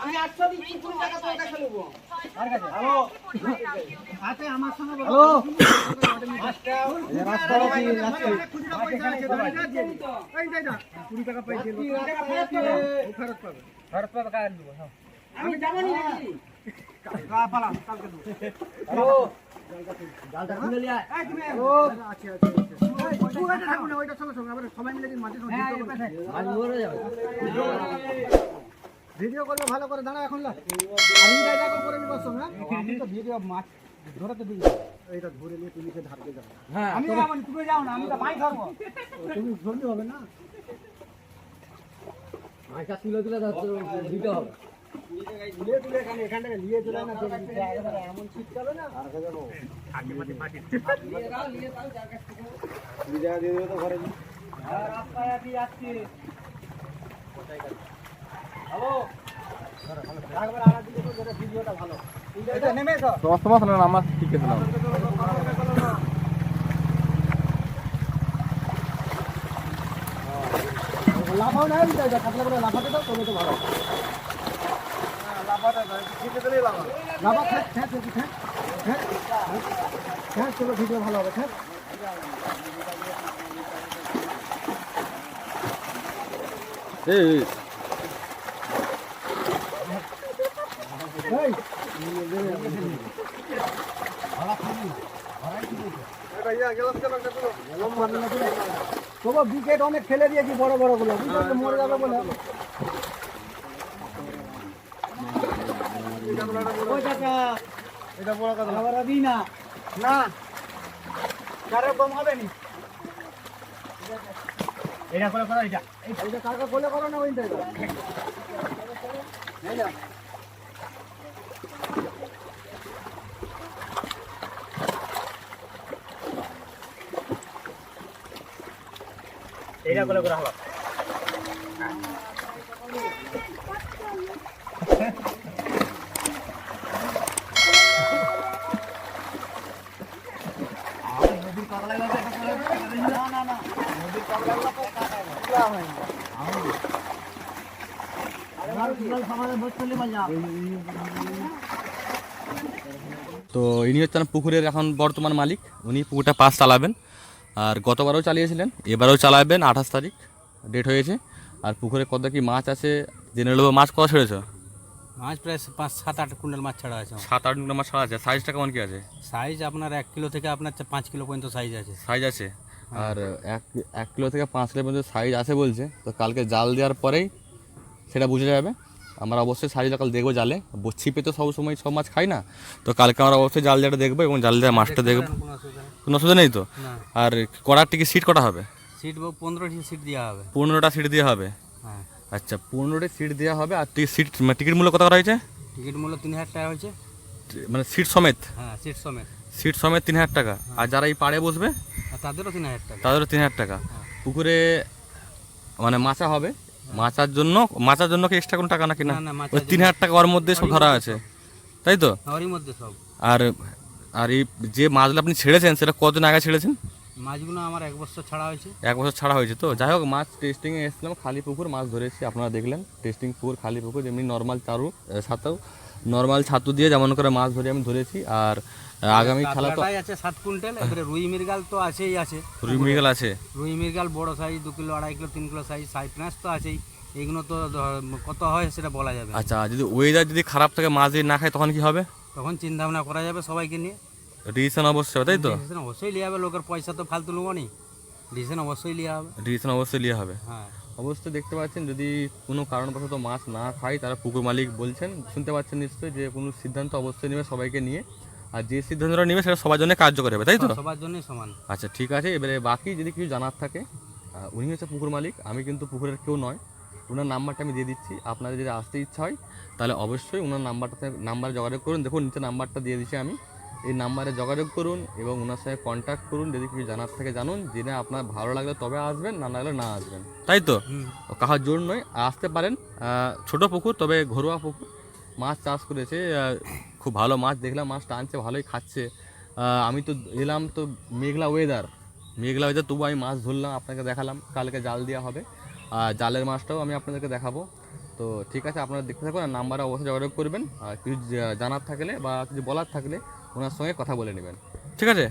আমি আটশো কুড়ি টাকা তোর কাছে নেব হ্যালো আমি যাব নি? ভিডিও করবে ভালো করে দাঁড়া এখন মাছ ধরাতে দিই এইটা ধরে নিয়ে তুমি সে ধারকে যাও আমি যাব তুমি যাও না আমি তো মাই ধরবো তুমি ধরতে হবে না মাছটা তুলে তুলে দিতে হবে। তোমার তোমার শোনো আমার ঠিক আছে লাফাও না লাফাতে দাও তবে তো ভালো। চলো ভিডিও ভালো হবে এই তবু উইকেট অনেক ফেলে দিয়েছি বড় বড়গুলো মরে যাবে বলে ওই টাকা এটা বড় কথা আবার দিই না। না। কারও কম হবে নি? এটা করে করো এটা। এটা কাকা কোলে করো না ওইটা এটা কোলে করে হলো তো ইনি হচ্ছেন পুকুরের এখন বর্তমান মালিক। উনি পুকুরটা পাস চালাবেন। আর গতবারও চালিয়েছিলেন, এবারেও চালাবেন আঠাশ তারিখ ডেট হয়েছে। আর পুকুরে কত কি মাছ আছে, জেনে নেব। মাছ কত ছেড়েছ? মাছ প্রায় পাঁচ সাত আট কুইন্টাল মাছ ছাড়া আছে সাত আট মিনিট মাছ ছাড়া আছে। সাইজটা কেমন কি আছে? সাইজ আপনার এক কিলো থেকে আপনার পাঁচ কিলো পর্যন্ত সাইজ আছে। সাইজ আছে? আর এক এক কিলো থেকে পাঁচ কিলো পর্যন্ত সাইজ আছে বলছে। তো কালকে জাল দেওয়ার পরেই সেটা বুঝে যাবে। আমরা অবশ্যই সাইজটা কাল দেখব জালে। ছিপে তো সব সময় সব মাছ খাই না। তো কালকে আমরা অবশ্যই জাল দেওয়াটা দেখব এবং জাল দেওয়া মাছটা দেখব। কোনো অসুবিধা নেই। কোনো অসুবিধা নেই তো? আর কড়ার টিকি সিট কটা হবে? সিট পনেরোটি সিট দেওয়া হবে। পনেরোটা সিট দেওয়া হবে। হ্যাঁ। আচ্ছা পনেরোটি সিট দেওয়া হবে আর সিট মানে টিকিট মূল্য কত করা হয়েছে? টিকিট মূল্য তিন হাজার টাকা হয়েছে। মানে সিট সমেত? হ্যাঁ সিট সমেত। সিট সমেত তিন হাজার টাকা। আর যারা এই পাড়ে বসবে? আর তাদেরও তিন হাজার টাকা। তাদেরও তিন হাজার টাকা। পুকুরে মানে মাছা হবে। মাচার জন্য মাচার জন্য কি এক্সট্রা কোনো টাকা নাকি না? ওই তিন হাজার টাকা ওর মধ্যে সব ধরা আছে। তাই তো? ওরই মধ্যে সব। আর আর এই যে মাছগুলো আপনি ছেড়েছেন সেটা কতদিন আগে ছেড়েছেন? মাছগুলো আমার এক বছর ছাড়া হয়েছে। এক বছর ছাড়া হয়েছে তো? যাই হোক মাছ টেস্টিংয়ে এসেছিলাম খালি পুকুর মাছ ধরেছি আপনারা দেখলেন। টেস্টিং পুকুর খালি পুকুর যেমনি নর্মাল চারু ছাতাও। নর্মাল ছাতু দিয়ে যেমন করে মাছ ধরে আমি ধরেছি আর আগামী খেলা তো আছে সাত কুইন্টাল এবারে রুই মিরগাল তো আছেই আছে। রুই মৃগেল আছে? রুই মিরগাল বড় সাইজ দু কিলো আড়াই কিলো তিন কিলো সাইজ সাইপ্রাস তো আছেই। এইগুলো তো কত হয় সেটা বলা যাবে আচ্ছা যদি ওয়েদার যদি খারাপ থাকে মাছ যদি না খায় তখন কি হবে? তখন চিন্তা ভাবনা করা যাবে সবাইকে নিয়ে। ডিসিশন অবশ্যই হবে, তাই তো? ডিসিশন অবশ্যই লিয়ে হবে লোকের পয়সা তো ফালতু নেব নি ডিসিশন অবশ্যই লিয়ে হবে। ডিসিশন অবশ্যই নিয়ে হবে। হ্যাঁ। অবশ্যই দেখতে পাচ্ছেন যদি কোনো কারণবশত মাছ না খায় তারা পুকুর মালিক বলছেন শুনতে পাচ্ছেন নিশ্চয়ই যে কোনো সিদ্ধান্ত অবশ্যই নেবে সবাইকে নিয়ে। আর যে সিদ্ধান্তটা নেবে সেটা সবার জন্য কার্যকর হবে তাই তো? সবার জন্যই সমান। আচ্ছা ঠিক আছে এবারে বাকি যদি কিছু জানার থাকে উনি হচ্ছে পুকুর মালিক আমি কিন্তু পুকুরের কেউ নয়। ওনার নাম্বারটা আমি দিয়ে দিচ্ছি আপনাদের যদি আসতে ইচ্ছা হয় তাহলে অবশ্যই ওনার নাম্বারটাতে নাম্বারে যোগাযোগ করুন। দেখুন নিচে নাম্বারটা দিয়ে দিচ্ছি আমি। এই নাম্বারে যোগাযোগ করুন এবং ওনার সাথে কন্ট্যাক্ট করুন যদি কিছু জানার থাকে জানুন। জেনে আপনার ভালো লাগলে তবে আসবেন না লাগলে না আসবেন। তাই তো? কাহার জোর নয় আসতে পারেন। ছোট পুকুর তবে ঘরোয়া পুকুর। মাছ চাষ করেছে খুব ভালো মাছ দেখলাম মাছ টানছে ভালোই খাচ্ছে। আমি তো এলাম তো মেঘলা ওয়েদার মেঘলা ওয়েদার তবু আমি মাছ ধরলাম আপনাকে দেখালাম। কালকে জাল দেওয়া হবে। আর জালের মাছটাও আমি আপনাদেরকে দেখাবো। তো ঠিক আছে, আপনারা দেখতে থাকুন আর নাম্বারে অবশ্যই যোগাযোগ করবেন। আর কিছু জানার থাকলে বা কিছু বলার থাকলে ওনার সঙ্গে কথা বলে নেবেন। ঠিক আছে?